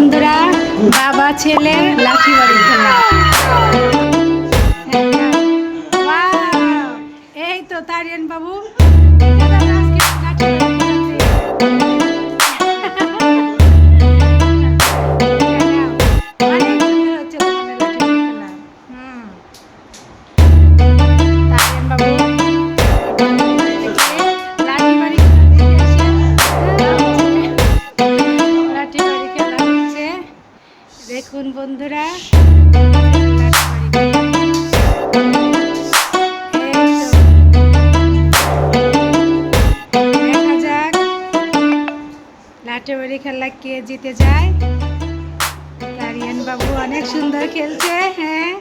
বন্ধুরা বাবা ছেলে লাঠি বাড়ি খেলা। এই তো তারিয়ান বাবু। দেখুন বন্ধুরা লাঠি বাড়ি খেলা। কে জিতে যায় তারিয়ান বাবু অনেক সুন্দর খেলছে হ্যাঁ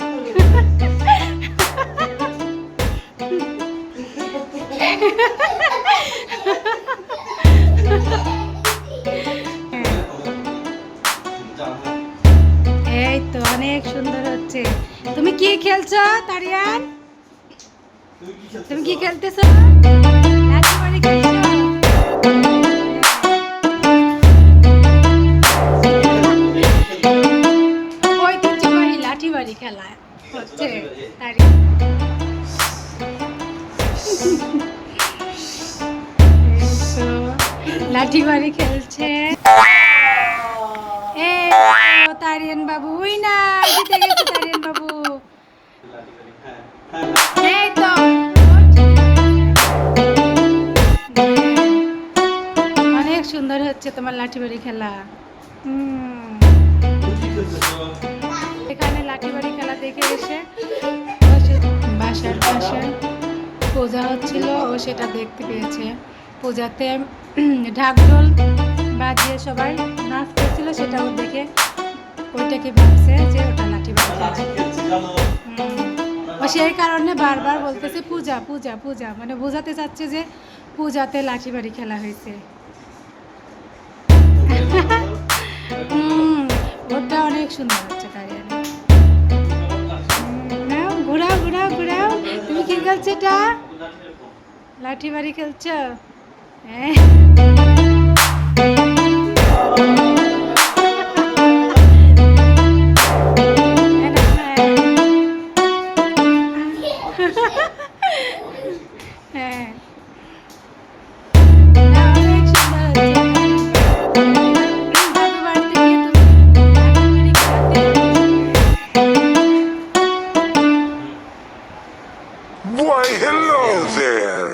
অনেক সুন্দর হচ্ছে। তুমি কি খেলছো তারিয়ান? তুমি কি খেলতেছো? লাঠি বাড়ি খেলছো। তারিয়ান বাবু উই না জিতে গেছে তারিয়ান বাবু অনেক সুন্দর হচ্ছে তোমার লাঠি বাড়ি খেলা। এখানে লাঠি বাড়ি খেলা দেখে এসে বাসার পাশে পূজা হচ্ছিল, ও সেটা দেখতে পেয়েছে। পূজাতে ঢাকঢোল বাজিয়ে সবাই নাচ করছিল সেটা ও দেখে ওইটাকে ভাবছে যে ওটা লাঠি সেই কারণে বারবার বলতেছে, পূজা পূজা পূজা। মানে বোঝাতে চাচ্ছে যে পূজাতে লাঠি বাড়ি খেলা হয়েছে। ওটা অনেক সুন্দর হচ্ছে নাও, ঘুরাও ঘুরাও ঘুরাও। তুমি কি খেলছো এটা? লাঠি বাড়ি খেলছো? হ্যাঁ। Hello there.